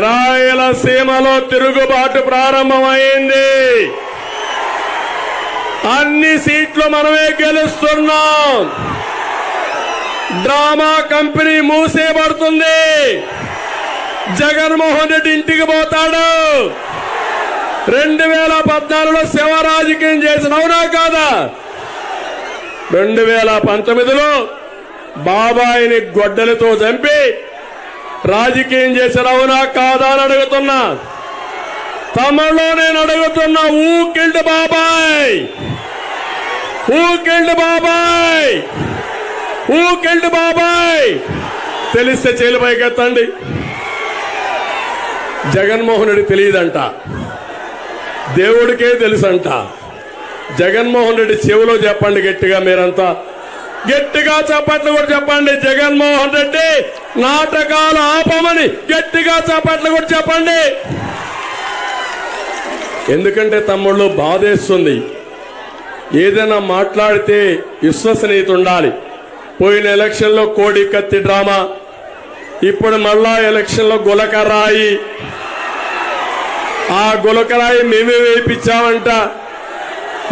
రాయలసీమలో తిరుగుబాటు ప్రారంభమైంది. అన్ని సీట్లు మనమే గెలుస్తున్నాం. డ్రామా కంపెనీ మూసేయబడుతుంది జగన్మోహన్ రెడ్డి ఇంటికి పోతాడు. రెండు వేల పద్నాలుగులో శివ రాజకీయం చేసిన అవునా కాదా? రెండు వేల పంతొమ్మిదిలో బాబాయిని గొడ్డలతో చంపి రాజకీయం చేసిన అవునా కాదా అని అడుగుతున్నా. తమిళలో నేను అడుగుతున్నా ఊకిల్డ్ బాబాయ్. ఊకిల్డ్ బాబాయ్. ఊకిల్డ్ బాబాయ్. తెలిస్తే చేలు పైకెత్తండి. జగన్మోహన్ రెడ్డి తెలియదంట. దేవుడికే తెలుసంట. జగన్మోహన్ రెడ్డి చెవిలో చెప్పండి గట్టిగా మీరంతా. గట్టిగా చప్పట్లు కూడా చెప్పండి జగన్మోహన్ రెడ్డి. నాటకాలు ఆపమని గట్టిగా చప్పట్లు కూడా చెప్పండి. ఎందుకంటే తమ్ముళ్ళు బాధేస్తుంది. ఏదైనా మాట్లాడితే విశ్వసనీయత ఉండాలి. పోయిన ఎలక్షన్లో కోడి కత్తి డ్రామా ఇప్పుడు మళ్ళా ఎలక్షన్లో గులకరాయి. ఆ గులకరాయి మేమే వేయించామంట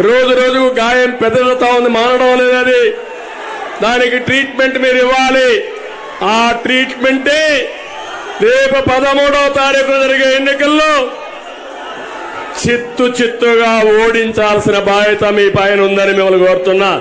రోజు రోజుకు గాయం పెద్దదవుతా ఉంది మానడం లేదని దానికి ట్రీట్మెంట్ మీరు ఇవ్వాలి. ఆ ట్రీట్మెంటే రేపు పదమూడవ తారీఖు జరిగే ఎన్నికల్లో చిత్తు చిత్తుగా ఓడించాల్సిన బాధ్యత మీ పైన ఉందని మిమ్మల్ని కోరుతున్నా.